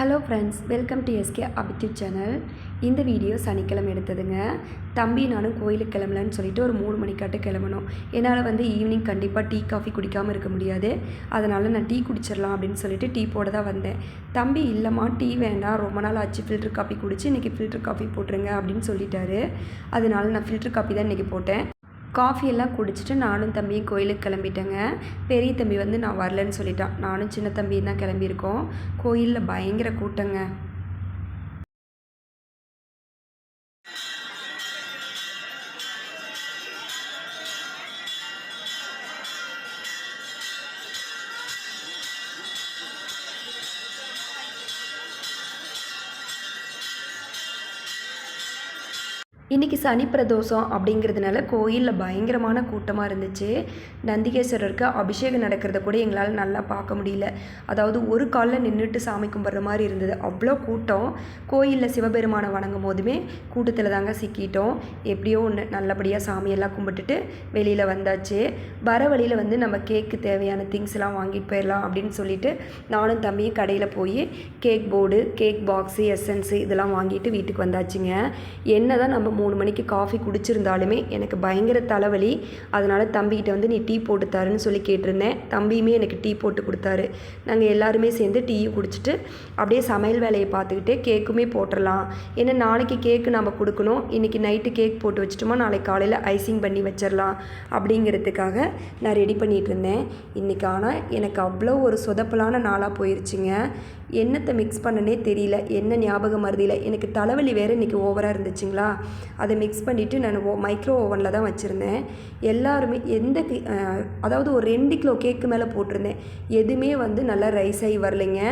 Hello friends welcome to SK அபித்யூப் channel இந்த video சனிக்கிழமை எடுத்ததுங்க. தம்பி நானும் கோயிலுக்கு கிளம்பலன்னு சொல்லிட்டு ஒரு மூணு மணிக்காட்டு கிளம்பணும். என்னால் வந்து ஈவினிங் கண்டிப்பாக டீ காஃபி குடிக்காமல் இருக்க முடியாது. அதனால் நான் டீ குடிச்சிடலாம் அப்படின்னு சொல்லிட்டு டீ போட தான் வந்தேன். தம்பி இல்லைம்மா டீ வேண்டாம். ரொம்ப நாள் ஆச்சு ஃபில்டர் காஃபி குடிச்சு இன்றைக்கி ஃபில்டர் காஃபி போட்டுருங்க அப்படின்னு சொல்லிட்டாரு. அதனால நான் ஃபில்டர் காஃபி தான் இன்றைக்கி போட்டேன். காஃபியெல்லாம் குடிச்சிட்டு நானும் தம்பியும் கோயிலுக்கு கிளம்பிட்டேங்க. பெரிய தம்பி வந்து நான் வரலன்னு சொல்லிட்டான். நானும் சின்ன தம்பியும் தான் கிளம்பியிருக்கோம். கோயிலில் பயங்கர கூட்டங்க. இன்றைக்கி சனி பிரதோஷம் அப்படிங்கிறதுனால கோயிலில் பயங்கரமான கூட்டமாக இருந்துச்சு. நந்திகேஸ்வரருக்கு அபிஷேகம் நடக்கிறத கூட எங்களால் நல்லா பார்க்க முடியல. அதாவது ஒரு காலில் நின்றுட்டு சாமி கும்பிட்ற மாதிரி இருந்தது. அவ்வளோ கூட்டம். கோயிலில் சிவபெருமானை வணங்கும் போதுமே கூட்டத்தில் தாங்க சிக்கிட்டோம். எப்படியோ ஒன்று நல்லபடியாக சாமியெல்லாம் கும்பிட்டுட்டு வெளியில் வந்தாச்சு. வர வழியில் வந்து நம்ம கேக்கு தேவையான திங்ஸ்லாம் வாங்கிட்டு போயிடலாம் அப்படின்னு சொல்லிட்டு நானும் தம்பியும் கடையில் போய் cake board cake box essence இதெல்லாம் வாங்கிட்டு வீட்டுக்கு வந்தாச்சுங்க. என்ன தான் நம்ம மூணு மணிக்கு காஃபி குடிச்சிருந்தாலுமே எனக்கு பயங்கர தலைவலி. அதனால் தம்பிக்கிட்ட வந்து நீ டீ போட்டு தருன்னு சொல்லி கேட்டிருந்தேன். தம்பியுமே எனக்கு டீ போட்டு கொடுத்தாரு. நாங்கள் எல்லாருமே சேர்ந்து டீயும் குடிச்சிட்டு அப்படியே சமையல் வேலையை பார்த்துக்கிட்டே கேக்குமே போட்டுடலாம் ஏன்னா நாளைக்கு கேக்கு நம்ம கொடுக்கணும். இன்றைக்கி நைட்டு கேக் போட்டு வச்சிட்டோமா நாளைக்கு காலையில் ஐசிங் பண்ணி வச்சிடலாம். அப்படிங்கிறதுக்காக நான் ரெடி பண்ணிகிட்டு இருந்தேன். இன்றைக்கி ஆனால் எனக்கு அவ்வளோ ஒரு சொதப்பலான நாளாக போயிருச்சுங்க. என்னத்தை மிக்ஸ் பண்ணனே தெரியல. என்ன ஞாபகம் மருதியில் எனக்கு தலைவலி வேறு இன்றைக்கி ஓவராக இருந்துச்சுங்களா? அதை மிக்ஸ் பண்ணிவிட்டு நான் ஓ மைக்ரோ ஓவனில் தான் வச்சுருந்தேன். எல்லாருமே எந்த அதாவது ஒரு ரெண்டு கிலோ கேக்கு மேலே போட்டிருந்தேன். எதுவுமே வந்து நல்லா ரைஸ் ஆகி வரலைங்க.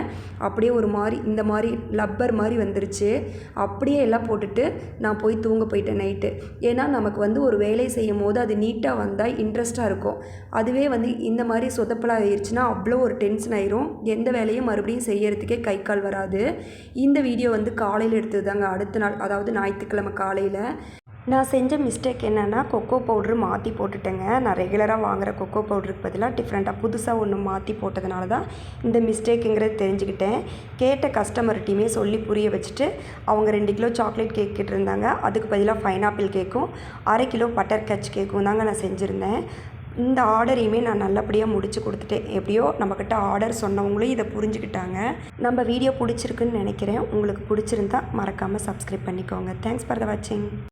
அப்படியே ஒரு மாதிரி இந்த மாதிரி லப்பர் மாதிரி வந்துருச்சு. அப்படியே எல்லாம் போட்டுட்டு நான் போய் தூங்க போயிட்டேன் நைட்டு ஏன்னா நமக்கு வந்து ஒரு வேலை செய்யும் போது அது நீட்டாக வந்தால் இன்ட்ரெஸ்ட்டாக இருக்கும். அதுவே வந்து இந்த மாதிரி சொதப்பலாக ஆயிடுச்சுன்னா அவ்வளோ ஒரு டென்ஷன் ஆயிரும். எந்த வேலையும் மறுபடியும் செய்யறதுக்கே கை கால் வராது. இந்த வீடியோ வந்து காலையில் எடுத்தது தாங்க அடுத்த நாள் அதாவது ஞாயிற்றுக்கிழமை காலையில் நான் செஞ்ச மிஸ்டேக் என்னென்னா கொக்கோ பவுட்ரு மாற்றி போட்டுட்டேங்க. நான் ரெகுலராக வாங்குகிற கொக்கோ பவுடருக்கு பதிலாக டிஃப்ரெண்ட்டாக புதுசாக ஒன்று மாற்றி போட்டதுனால தான் இந்த மிஸ்டேக்குங்கிறது தெரிஞ்சுக்கிட்டேன். கேட்ட கஸ்டமர்கிட்டையுமே சொல்லி புரிய வச்சுட்டு அவங்க ரெண்டு கிலோ சாக்லேட் கேக் கேட்டிருந்தாங்க. அதுக்கு பதிலாக பைனாப்பிள் கேக்கும் அரை கிலோ பட்டர் கச் கேக்கும் தாங்க நான் செஞ்சுருந்தேன். இந்த ஆர்டரையுமே நான் நல்லபடியாக முடிச்சு கொடுத்துட்டேன். எப்படியோ நம்மக்கிட்ட ஆர்டர் சொன்னவங்களும் இதை புரிஞ்சுக்கிட்டாங்க. நம்ம வீடியோ பிடிச்சிருக்குன்னு நினைக்கிறேன். உங்களுக்கு பிடிச்சிருந்தா மறக்காமல் சப்ஸ்கிரைப் பண்ணிக்கோங்க. தேங்க்ஸ் ஃபார் த வாட்சிங்